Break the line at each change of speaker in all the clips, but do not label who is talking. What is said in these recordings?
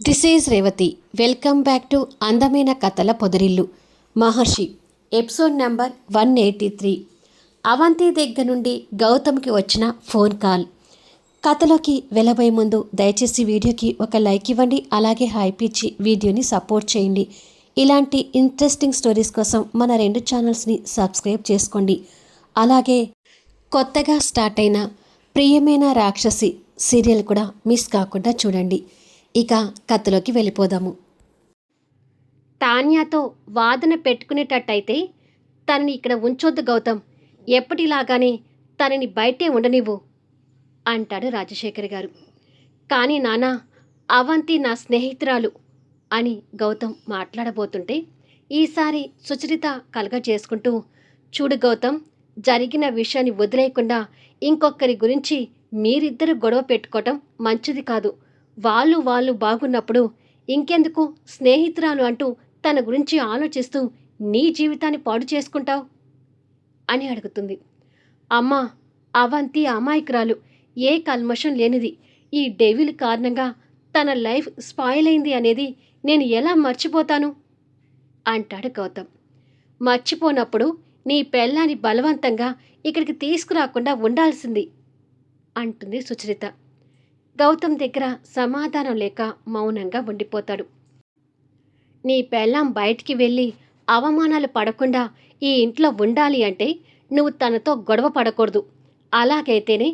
This is Revathi welcome back to అందమైన కథల పొదరిల్లు Maharshi episode number one eighty three Avanthi దగ్గర నుండి గౌతమ్కి వచ్చిన ఫోన్ కాల్ కథలోకి వెళ్ళబోయే ముందు దయచేసి వీడియోకి ఒక లైక్ ఇవ్వండి అలాగే హైప్ ఇచ్చి వీడియోని సపోర్ట్ చేయండి ఇలాంటి ఇంట్రెస్టింగ్ స్టోరీస్ కోసం మన రెండు ఛానల్స్ని సబ్స్క్రైబ్ చేసుకోండి అలాగే కొత్తగా స్టార్ట్ అయిన ప్రియమైన రాక్షసి సీరియల్ కూడా మిస్ కాకుండా చూడండి ఇక కథలోకి వెళ్ళిపోదాము. తాన్యాతో వాదన పెట్టుకునేటట్టయితే తనని ఇక్కడ ఉంచొద్దు గౌతమ్. ఎప్పటిలాగానే తనని బయటే ఉండనివ్వు అంటాడు రాజశేఖర్ గారు. కానీ నానా అవంతి నా స్నేహితురాలు అని గౌతమ్ మాట్లాడబోతుంటే ఈసారి సుచరిత కలగ చేసుకుంటూ చూడు గౌతమ్ జరిగిన విషయాన్ని వదిలేయకుండా ఇంకొకరి గురించి మీరిద్దరు గొడవ పెట్టుకోవటం మంచిది కాదు. వాళ్ళు వాళ్ళు బాగున్నప్పుడు ఇంకెందుకు స్నేహితురాలు అంటూ తన గురించి ఆలోచిస్తూ నీ జీవితాన్ని పాడు చేసుకుంటావు? అని అడుగుతుంది. అమ్మా అవంతి అమాయకురాలు. ఏ కల్మషం లేనిది. ఈ డెవిల్ కారణంగా తన లైఫ్ స్పాయిల్ అయింది అనేది నేను ఎలా మర్చిపోతాను? అంటాడు గౌతమ్. మర్చిపోనప్పుడు నీ పెళ్ళాన్ని బలవంతంగా ఇక్కడికి తీసుకురాకుండా ఉండాల్సింది అంటుంది సుచరిత. గౌతమ్ దగ్గర సమాధానం లేక మౌనంగా ఉండిపోతాడు. నీ పెళ్ళాం బయటికి వెళ్ళి అవమానాలు పడకుండా ఈ ఇంట్లో ఉండాలి అంటే నువ్వు తనతో గొడవ పడకూడదు. అలాగైతేనే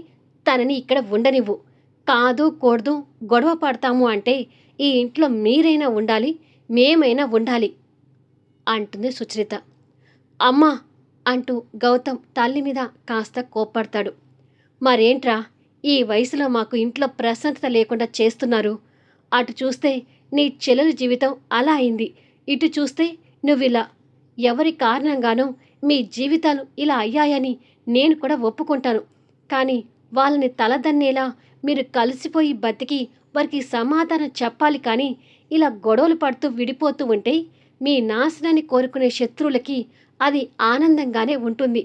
తనని ఇక్కడ ఉండనివ్వు. కాదు కూడదు గొడవ పడతాము అంటే ఈ ఇంట్లో మీరైనా ఉండాలి మేమైనా ఉండాలి అంటుంది సుచరిత. అమ్మా అంటూ గౌతమ్ తల్లి మీద కాస్త కోప్పడతాడు. మరేంట్రా? ఈ వయసులో మాకు ఇంట్లో ప్రశాంతత లేకుండా చేస్తున్నారు. అటు చూస్తే నీ చెల్లెల జీవితం అలా అయింది. ఇటు చూస్తే నువ్విలా. ఎవరి కారణంగానో మీ జీవితాలు ఇలా అయ్యాయని నేను కూడా ఒప్పుకుంటాను. కానీ వాళ్ళని తలదన్నేలా మీరు కలిసిపోయి బతికి వారికి సమాధానం చెప్పాలి కానీ ఇలా గొడవలు పడుతూ విడిపోతూ ఉంటే మీ నాశనాన్ని కోరుకునే శత్రువులకి అది ఆనందంగానే ఉంటుంది.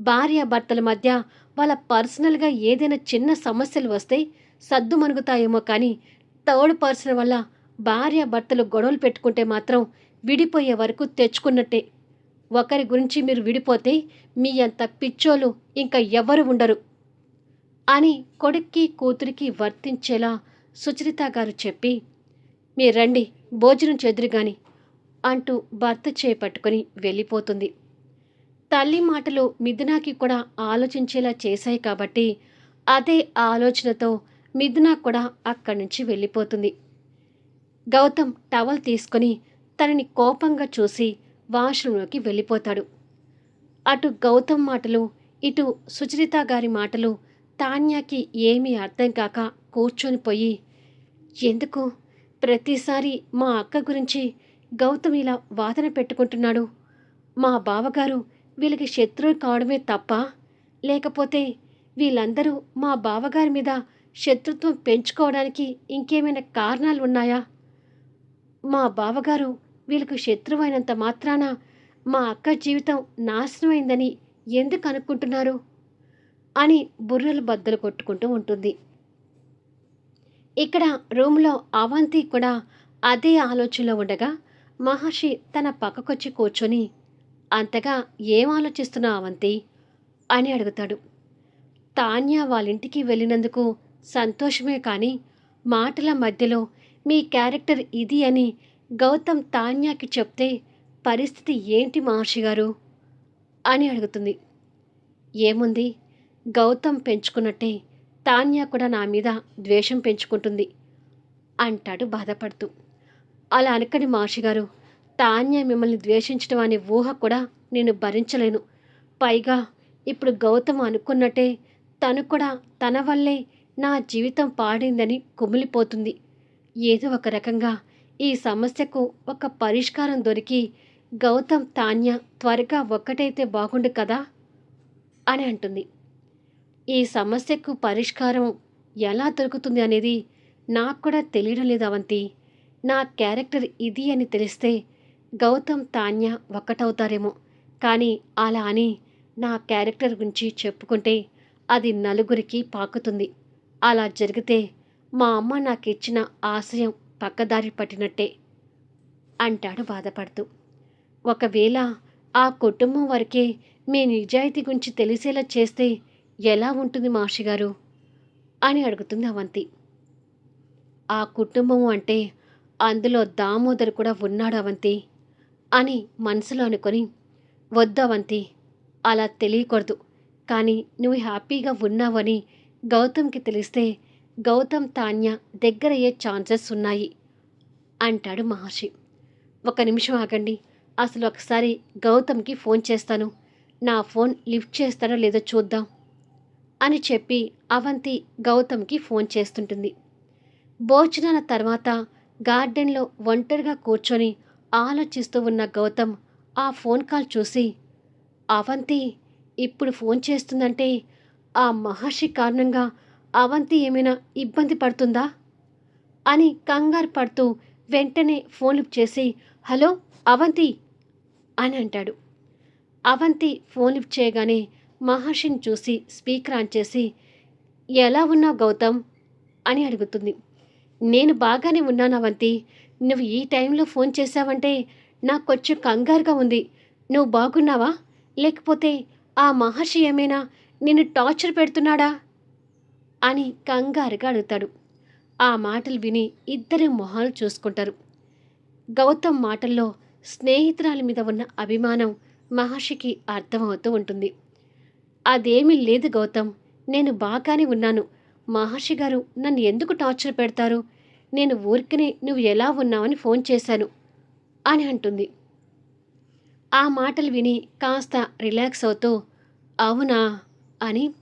భార్యాభర్తల మధ్య వాళ్ళ పర్సనల్గా ఏదైనా చిన్న సమస్యలు వస్తే సద్దు మనుగుతాయేమో కానీ థర్డ్ పర్సన్ వల్ల భార్య భర్తలు గొడవలు పెట్టుకుంటే మాత్రం విడిపోయే వరకు తెచ్చుకున్నట్టే. ఒకరి గురించి మీరు విడిపోతే మీ అంత పిచ్చోలు ఇంకా ఎవరు ఉండరు అని కొడుక్కి కూతురికి వర్తించేలా సుచరిత గారు చెప్పి మీరు రండి భోజనం చెదురుగాని అంటూ భర్త చేపట్టుకొని వెళ్ళిపోతుంది. తల్లి మాటలు మిథునాకి కూడా ఆలోచించేలా చేశాయి కాబట్టి అదే ఆలోచనతో మిథున కూడా అక్కడి నుంచి వెళ్ళిపోతుంది. గౌతమ్ టవల్ తీసుకొని తనని కోపంగా చూసి వాష్రూంలోకి వెళ్ళిపోతాడు. అటు గౌతమ్ మాటలు ఇటు సుచరిత గారి మాటలు తాన్యాకి ఏమీ అర్థం కాక కూర్చొని పోయి ఎందుకు? ప్రతిసారి మా అక్క గురించి గౌతమ్ ఇలా వాదన పెట్టుకుంటున్నాడు. మా బావగారు వీళ్ళకి శత్రువు కావడమే తప్ప లేకపోతే వీళ్ళందరూ మా బావగారి మీద శత్రుత్వం పెంచుకోవడానికి ఇంకేమైనా కారణాలు ఉన్నాయా? మా బావగారు వీళ్ళకు శత్రువైనంత మాత్రాన మా అక్క జీవితం నాశనమైందని ఎందుకు అనుకుంటున్నారు? అని బుర్రలు బద్దలు కొట్టుకుంటూ ఉంటుంది. ఇక్కడ రూమ్లో అవంతి కూడా అదే ఆలోచనలో ఉండగా మహర్షి తన పక్కకొచ్చి కూర్చొని అంతగా ఏం ఆలోచిస్తున్నావు అవంతి? అని అడుగుతాడు. తాన్య వాళ్ళింటికి వెళ్ళినందుకు సంతోషమే కానీ మాటల మధ్యలో మీ క్యారెక్టర్ ఇది అని గౌతమ్ తాన్యాకి చెప్తే పరిస్థితి ఏంటి మహర్షి గారు? అని అడుగుతుంది. ఏముంది? గౌతమ్ పెంచుకున్నట్టే తాన్య కూడా నా మీద ద్వేషం పెంచుకుంటుంది అంటాడు బాధపడుతూ. అలా అనకని మహర్షి గారు. తాన్య మిమ్మల్ని ద్వేషించడం అనే ఊహ కూడా నేను భరించలేను. పైగా ఇప్పుడు గౌతమ్ అనుకున్నట్టే తను కూడా తన వల్లే నా జీవితం పాడిందని కుమిలిపోతుంది. ఏదో ఒక రకంగా ఈ సమస్యకు ఒక పరిష్కారం దొరికి గౌతమ్ తాన్య త్వరగా ఒక్కటైతే బాగుండు కదా? అని అంటుంది. ఈ సమస్యకు పరిష్కారం ఎలా దొరుకుతుంది అనేది నాకు కూడా తెలియడం లేదు అవంతి. నా క్యారెక్టర్ ఇది అని తెలిస్తే గౌతమ్ తాన్య ఒక్కటవుతారేమో. కానీ అలా అని నా క్యారెక్టర్ గురించి చెప్పుకుంటే అది నలుగురికి పాకుతుంది. అలా జరిగితే మా అమ్మ నాకు ఇచ్చిన ఆశయం పక్కదారి పట్టినట్టే అంటాడు బాధపడుతూ. ఒకవేళ ఆ కుటుంబం వరకే మీ నిజాయితీ గురించి తెలిసేలా చేస్తే ఎలా ఉంటుంది మాషి గారు? అని అడుగుతుంది అవంతి. ఆ కుటుంబం అంటే అందులో దామోదర్ కూడా ఉన్నాడు అవంతి. అని మనసులో అనుకొని వద్దు అవంతి అలా తెలియకూడదు. కానీ నువ్వు హ్యాపీగా ఉన్నావని గౌతమ్కి తెలిస్తే గౌతమ్ తాన్య దగ్గరయ్యే ఛాన్సెస్ ఉన్నాయి అంటాడు మహర్షి. ఒక నిమిషం ఆగండి. అసలు ఒకసారి గౌతమ్కి ఫోన్ చేస్తాను. నా ఫోన్ లిఫ్ట్ చేస్తాడో లేదో చూద్దాం అని చెప్పి అవంతి గౌతమ్కి ఫోన్ చేస్తుంటుంది. భోజనాల తర్వాత గార్డెన్లో ఒంటరిగా కూర్చొని ఆలోచిస్తూ ఉన్న గౌతమ్ ఆ ఫోన్ కాల్ చూసి అవంతి ఇప్పుడు ఫోన్ చేస్తుందంటే ఆ మహర్షి కారణంగా అవంతి ఏమైనా ఇబ్బంది పడుతుందా? అని కంగారు పడుతూ వెంటనే ఫోన్ లిఫ్ట్ చేసి హలో అవంతి అని అంటాడు. అవంతి ఫోన్ లిఫ్ట్ చేయగానే మహర్షిని చూసి స్పీకర్ ఆన్ చేసి ఎలా ఉన్నావు గౌతమ్? అని అడుగుతుంది. నేను బాగానే ఉన్నాను అవంతి. నువ్వు ఈ టైంలో ఫోన్ చేశావంటే నాకు కొంచెం కంగారుగా ఉంది. నువ్వు బాగున్నావా? లేకపోతే ఆ మహర్షి ఏమైనా నిన్ను టార్చర్ పెడుతున్నాడా? అని కంగారుగా అడుగుతాడు. ఆ మాటలు విని ఇద్దరి మొహాలు చూసుకుంటారు. గౌతమ్ మాటల్లో స్నేహితురాలి మీద ఉన్న అభిమానం మహర్షికి అర్థమవుతూ ఉంటుంది. అదేమీ లేదు గౌతమ్ నేను బాగానే ఉన్నాను. మహర్షి గారు నన్ను ఎందుకు టార్చర్ పెడతారు? నేను ఊరికిని నువ్వు ఎలా ఉన్నావని ఫోన్ చేశాను అని అంటుంది. ఆ మాటలు విని కాస్త రిలాక్స్ అవుతూ అవునా? అని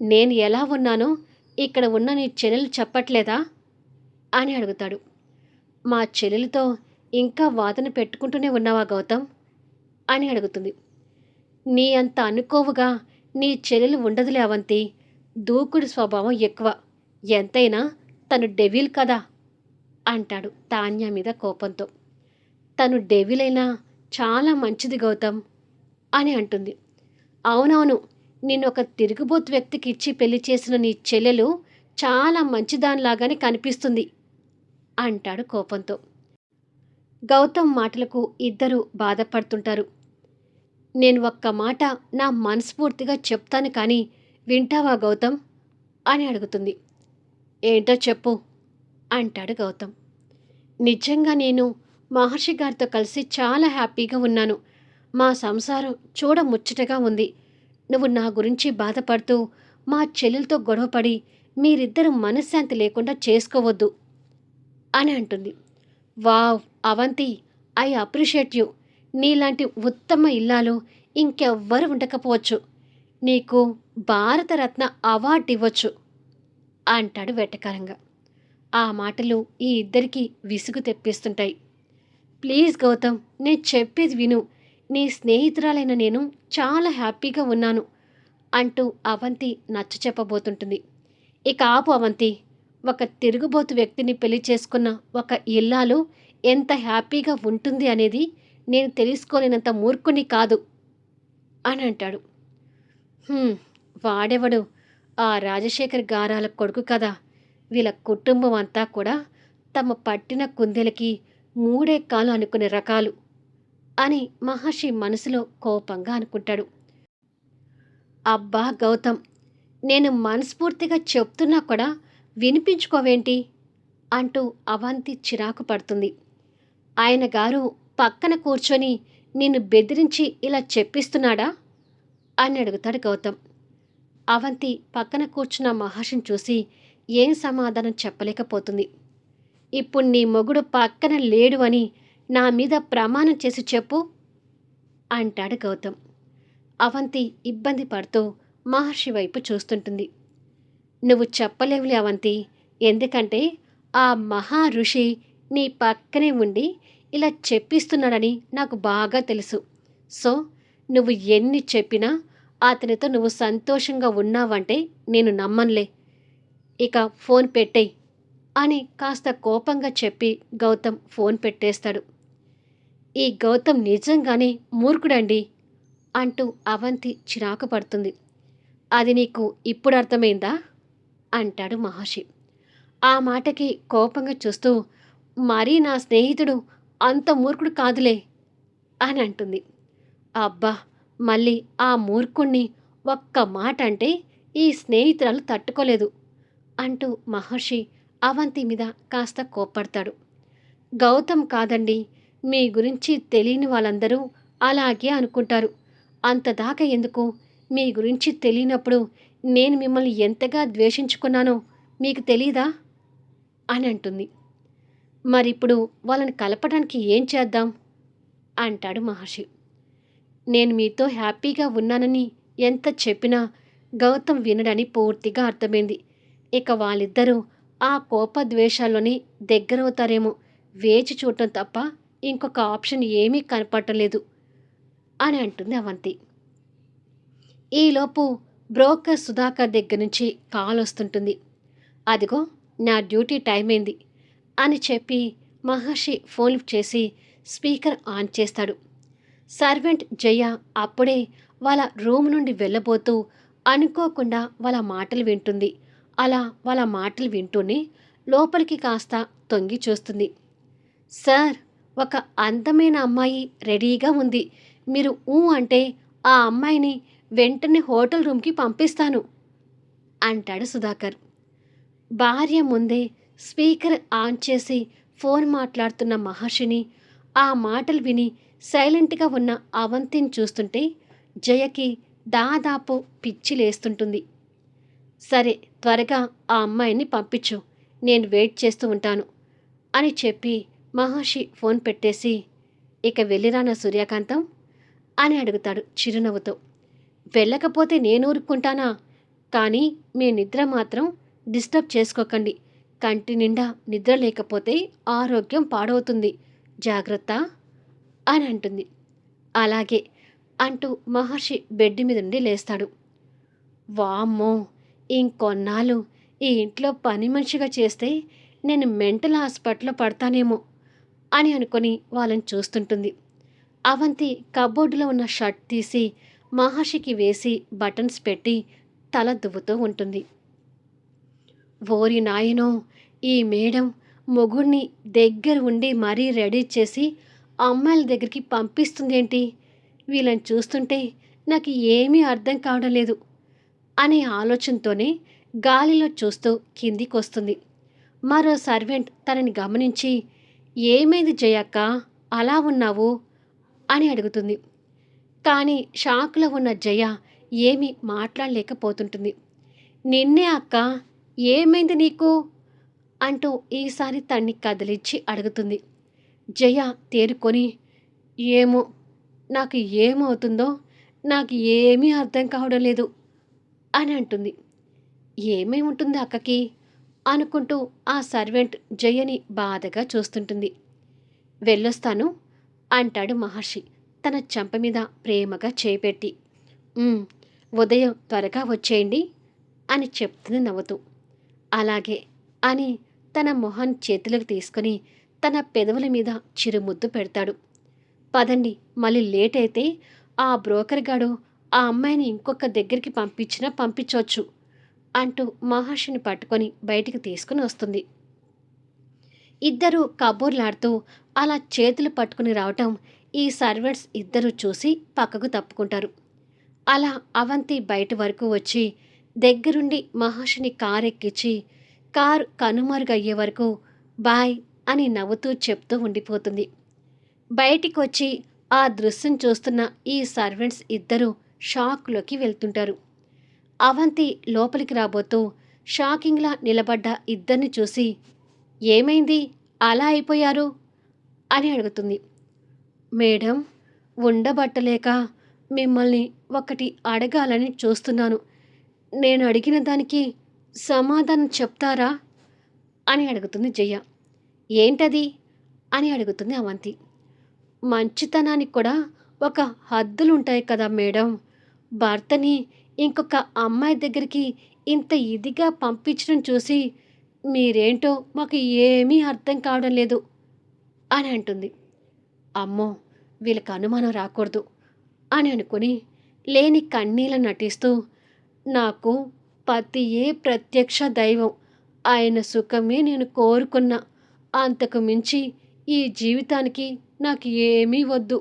నేను ఎలా ఉన్నానో ఇక్కడ ఉన్న నీ చెల్లెలు చెప్పట్లేదా? అని అడుగుతాడు. మా చెల్లెలతో ఇంకా వాదన పెట్టుకుంటూనే ఉన్నావా గౌతమ్? అని అడుగుతుంది. నీ అంత అనుకోవుగా నీ చెల్లెలు ఉండదులే అవంతి. దూకుడు స్వభావం ఎక్కువ. ఎంతైనా తను డెవిల్ కదా. అంటాడు తాన్య మీద కోపంతో. తను డెవిలైనా చాలా మంచిది గౌతమ్ అని అంటుంది. అవునవును నిన్ను ఒక తిరుగుబోతు వ్యక్తికి ఇచ్చి పెళ్ళి చేసిన నీ చెల్లెలు చాలా మంచిదానిలాగానే కనిపిస్తుంది అంటాడు కోపంతో. గౌతమ్ మాటలకు ఇద్దరు బాధపడుతుంటారు. నేను ఒక్క మాట నా మనస్ఫూర్తిగా చెప్తాను కానీ వింటావా గౌతమ్? అని అడుగుతుంది. ఏంటో చెప్పు. అంటాడు గౌతమ్. నిజంగా నేను మహర్షి గారితో కలిసి చాలా హ్యాపీగా ఉన్నాను. మా సంసారం చూడ ముచ్చటగా ఉంది. నువ్వు నా గురించి బాధపడుతూ మా చెల్లెలతో గొడవపడి మీరిద్దరు మనశ్శాంతి లేకుండా చేసుకోవద్దు అని అంటుంది. Wow Avanthi I appreciate you. నీలాంటి ఉత్తమ ఇల్లాలు ఇంకెవ్వరు ఉండకపోవచ్చు. నీకు భారతరత్న అవార్డు ఇవ్వచ్చు అంటాడు వెటకారంగా. ఆ మాటలు ఈ ఇద్దరికి విసుగు తెప్పిస్తుంటాయి. ప్లీజ్ గౌతమ్ నేను చెప్పేది విను. నీ స్నేహితురాలైన నేను చాలా హ్యాపీగా ఉన్నాను అంటూ అవంతి నచ్చ చెప్పబోతుంటుంది. ఇక ఆపు అవంతి ఒక తిరుగుబోతు వ్యక్తిని పెళ్ళి చేసుకున్న ఒక ఇల్లాలు ఎంత హ్యాపీగా ఉంటుంది అనేది నేను తెలుసుకోలేనంత మూర్ఖుని కాదు అని అంటాడు. వాడెవడు? ఆ రాజశేఖర్ గారాల కొడుకు కదా. వీళ్ళ కుటుంబం అంతా కూడా తమ పట్టిన కుందెలకి మూడే కాలు అనుకునే రకాలు అని మహర్షి మనసులో కోపంగా అనుకుంటాడు. అబ్బా గౌతమ్ నేను మనస్ఫూర్తిగా చెప్తున్నా కూడా వినిపించుకోవేంటి? అంటూ అవంతి చిరాకు పడుతుంది. ఆయన గారు పక్కన కూర్చొని నిన్ను బెదిరించి ఇలా చెప్పిస్తున్నాడా? అని అడుగుతాడు గౌతమ్. అవంతి పక్కన కూర్చున్న మహర్షిని చూసి ఏం సమాధానం చెప్పలేకపోతుంది? ఇప్పుడు నీ మొగుడు పక్కన లేడు అని నా మీద ప్రమాణం చేసి చెప్పు అంటాడు గౌతమ్. అవంతి ఇబ్బంది పడుతూ మహర్షి వైపు చూస్తుంటుంది. నువ్వు చెప్పలేవులే అవంతి ఎందుకంటే ఆ మహా ఋషి నీ పక్కనే ఉండి ఇలా చెప్పిస్తున్నాడని నాకు బాగా తెలుసు. సో నువ్వు ఎన్ని చెప్పినా అతనితో నువ్వు సంతోషంగా ఉన్నావంటే నేను నమ్మనులే. ఇక ఫోన్ పెట్టేయ్ అని కాస్త కోపంగా చెప్పి గౌతమ్ ఫోన్ పెట్టేస్తాడు. ఈ గౌతమ్ నిజంగానే మూర్ఖుడండి అంటూ అవంతి చిరాకు పడుతుంది. అది నీకు ఇప్పుడు అర్థమైందా? అంటాడు మహర్షి. ఆ మాటకి కోపంగా చూస్తూ మరీ నా స్నేహితుడు అంత మూర్ఖుడు కాదులే అని అంటుంది. అబ్బా మళ్ళీ ఆ మూర్ఖుణ్ణి ఒక్క మాట అంటే ఈ స్నేహితురాలు తట్టుకోలేదు. అంటూ మహర్షి అవంతి మీద కాస్త కోప్పడతాడు. గౌతమ్ కాదండి మీ గురించి తెలియని వాళ్ళందరూ అలాగే అనుకుంటారు. అంతదాకా ఎందుకు? మీ గురించి తెలియనప్పుడు నేను మిమ్మల్ని ఎంతగా ద్వేషించుకున్నానో మీకు తెలీదా? అని అంటుంది. మరిప్పుడు వాళ్ళని కలపడానికి ఏం చేద్దాం? అంటాడు మహర్షి. నేను మీతో హ్యాపీగా ఉన్నానని ఎంత చెప్పినా గౌతమ్ వినడని పూర్తిగా అర్థమైంది. ఇక వాళ్ళిద్దరూ ఆ కోపద్వేషాల్లోని దగ్గరవుతారేమో వేచి చూడటం తప్ప ఇంకొక ఆప్షన్ ఏమీ కనపడలేదు అని అంటుంది అవంతి. ఈలోపు బ్రోకర్ సుధాకర్ దగ్గర నుంచి కాల్ వస్తుంటుంది. అదిగో నా డ్యూటీ టైం అయింది అని చెప్పి మహర్షి ఫోన్ చేసి స్పీకర్ ఆన్ చేస్తాడు. సర్వెంట్ జయ అప్పుడే వాళ్ళ రూమ్ నుండి వెళ్ళబోతూ అనుకోకుండా వాళ్ళ మాటలు వింటుంది. అలా వాళ్ళ మాటలు వింటూనే లోపలికి కాస్త తొంగి చూస్తుంది. సార్ ఒక అందమైన అమ్మాయి రెడీగా ఉంది. మీరు ఊ అంటే ఆ అమ్మాయిని వెంటనే హోటల్ రూమ్కి పంపిస్తాను అంటాడు సుధాకర్. భార్య ముందే స్పీకర్ ఆన్ చేసి ఫోన్ మాట్లాడుతున్న మహర్షిని ఆ మాటలు విని సైలెంట్గా ఉన్న అవంతిని చూస్తుంటే జయకి దాదాపు పిచ్చి లేస్తుంటుంది. సరే త్వరగా ఆ అమ్మాయిని పంపించు. నేను వెయిట్ చేస్తూ ఉంటాను అని చెప్పి మహర్షి ఫోన్ పెట్టేసి ఇక వెళ్ళిరానా సూర్యకాంతం అని అడుగుతాడు చిరునవ్వుతో. వెళ్ళకపోతే నేను ఊరుకుంటానా? కానీ మీ నిద్ర మాత్రం డిస్టర్బ్ చేసుకోకండి. కంటి నిండా నిద్ర లేకపోతే ఆరోగ్యం పాడవుతుంది. జాగ్రత్త అని అంటుంది. అలాగే అంటూ మహర్షి బెడ్ మీద నుండి లేస్తాడు. వామ్మో! ఇంకొన్నాళ్ళు ఈ ఇంట్లో పని మనిషిగా చేస్తే నేను మెంటల్ హాస్పిటల్లో పడతానేమో అని అనుకొని వాళ్ళని చూస్తుంటుంది. అవంతి కబోర్డులో ఉన్న షర్ట్ తీసి మహర్షికి వేసి బటన్స్ పెట్టి తల దువ్వుతూ ఉంటుంది. ఓరి నాయనో ఈ మేడం మొగుడిని దగ్గర ఉండి మరీ రెడీ చేసి అమ్మాయిల దగ్గరికి పంపిస్తుందేంటి? వీళ్ళని చూస్తుంటే నాకు ఏమీ అర్థం కావడం లేదు. అనే ఆలోచనతోనే గాలిలో చూస్తూ కిందికొస్తుంది. మరో సర్వెంట్ తనని గమనించి ఏమైంది జయక్క? అలా ఉన్నావు? అని అడుగుతుంది. కానీ షాక్లో ఉన్న జయ ఏమీ మాట్లాడలేకపోతుంటుంది. నిన్నే అక్క ఏమైంది నీకు? అంటూ ఈసారి తన్ని కదిలించి అడుగుతుంది. జయ తేరుకొని ఏమో నాకు ఏమవుతుందో నాకు ఏమీ అర్థం కావడం లేదు. అని అంటుంది. ఏమై ఉంటుంది అక్కకి? అనుకుంటూ ఆ సర్వెంట్ జయని బాధగా చూస్తుంటుంది. వెళ్ళొస్తాను అంటాడు మహర్షి తన చెంప మీద ప్రేమగా చేపెట్టి. ఉదయం త్వరగా వచ్చేయండి అని చెప్తుంది నవ్వుతూ. అలాగే అని తన మొహన్ చేతులకు తీసుకుని తన పెదవుల మీద చిరుముద్దు పెడతాడు. పదండి మళ్ళీ లేట్ అయితే ఆ బ్రోకర్ గాడు ఆ అమ్మాయిని ఇంకొక దగ్గరికి పంపించినా పంపించవచ్చు అంటూ మహర్షిని పట్టుకొని బయటికి తీసుకుని వస్తుంది. ఇద్దరు కబూర్లాడుతూ అలా చేతులు పట్టుకుని రావటం ఈ సర్వెంట్స్ ఇద్దరు చూసి పక్కకు తప్పుకుంటారు. అలా అవంతి బయట వరకు వచ్చి దగ్గరుండి మహర్షిని కారు ఎక్కించి కారు కనుమరుగయ్యే వరకు బాయ్ అని నవ్వుతూ చెప్తూ ఉండిపోతుంది. బయటికి వచ్చి ఆ దృశ్యం చూస్తున్న ఈ సర్వెంట్స్ ఇద్దరూ షాక్లోకి వెళ్తుంటారు. అవంతి లోపలికి రాబోతూ షాకింగ్లా నిలబడ్డ ఇద్దరిని చూసి ఏమైంది? అలా అయిపోయారు? అని అడుగుతుంది. మేడం ఉండబట్టలేక మిమ్మల్ని ఒకటి అడగాలని చూస్తున్నాను. నేను అడిగిన దానికి సమాధానం చెప్తారా? అని అడుగుతుంది జయ. ఏంటది? అని అడుగుతుంది అవంతి. మంచితనానికి కూడా ఒక హద్దులు ఉంటాయి కదా మేడం. భర్తని ఇంకొక అమ్మాయి దగ్గరికి ఇంత ఇదిగా పంపించడం చూసి మీరేంటో మాకు ఏమీ అర్థం కావడం లేదు అని అంటుంది. అమ్మో వీళ్ళకి అనుమానం రాకూడదు అని అనుకుని లేని కన్నీళ్ళ నటిస్తూ నాకు పతియే ప్రత్యక్ష దైవం ఆయన సుఖమే నేను కోరుకున్నా. అంతకు మించి ఈ జీవితానికి నాకు ఏమీ వద్దు.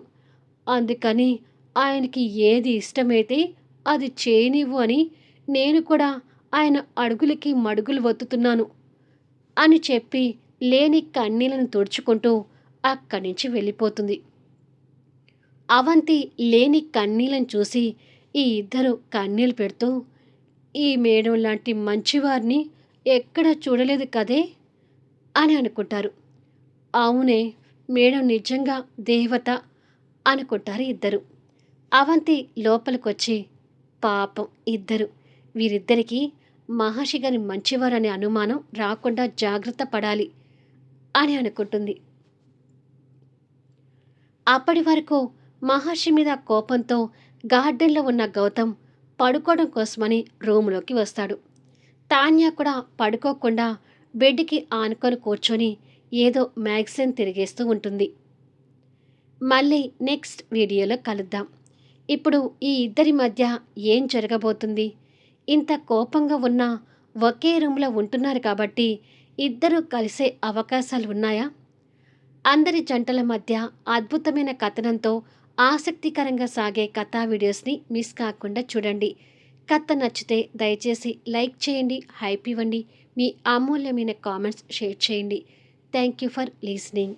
అందుకని ఆయనకి ఏది ఇష్టమైతే అది చేయనివ్వు అని నేను కూడా ఆయన అడుగులకి మడుగులు వత్తుతున్నాను అని చెప్పి లేని కన్నీళ్ళను తుడుచుకుంటూ అక్కడి నుంచి వెళ్ళిపోతుంది. అవంతి లేని కన్నీళ్ళను చూసి ఈ ఇద్దరు కన్నీళ్ళు పెడుతూ ఈ మేడం లాంటి మంచివారిని ఎక్కడ చూడలేదు కదే అని అనుకుంటారు. అవునే మేడం నిజంగా దేవత అనుకుంటారు ఇద్దరు. అవంతి లోపలికొచ్చి పాపం ఇద్దరు. వీరిద్దరికీ మహర్షి గారి మంచివారనే అనుమానం రాకుండా జాగ్రత్త పడాలి అని అనుకుంటుంది. అప్పటి వరకు మహర్షి మీద కోపంతో గార్డెన్లో ఉన్న గౌతమ్ పడుకోవడం కోసమని రూములోకి వస్తాడు. తాన్య కూడా పడుకోకుండా బెడ్కి ఆనుకొని కూర్చొని ఏదో మ్యాగజైన్ తిరిగేస్తూ ఉంటుంది. మళ్ళీ నెక్స్ట్ వీడియోలో కలుద్దాం. ఇప్పుడు ఈ ఇద్దరి మధ్య ఏం జరగబోతుంది? ఇంత కోపంగా ఉన్న ఒకే రూమ్లో ఉంటున్నారు కాబట్టి ఇద్దరు కలిసే అవకాశాలు ఉన్నాయా? అందరి జంటల మధ్య అద్భుతమైన కథనంతో ఆసక్తికరంగా సాగే కథా వీడియోస్ని మిస్ కాకుండా చూడండి. కథ నచ్చితే దయచేసి లైక్ చేయండి హైప్ ఇవ్వండి. మీ అమూల్యమైన కామెంట్స్ షేర్ చేయండి. Thank you for listening.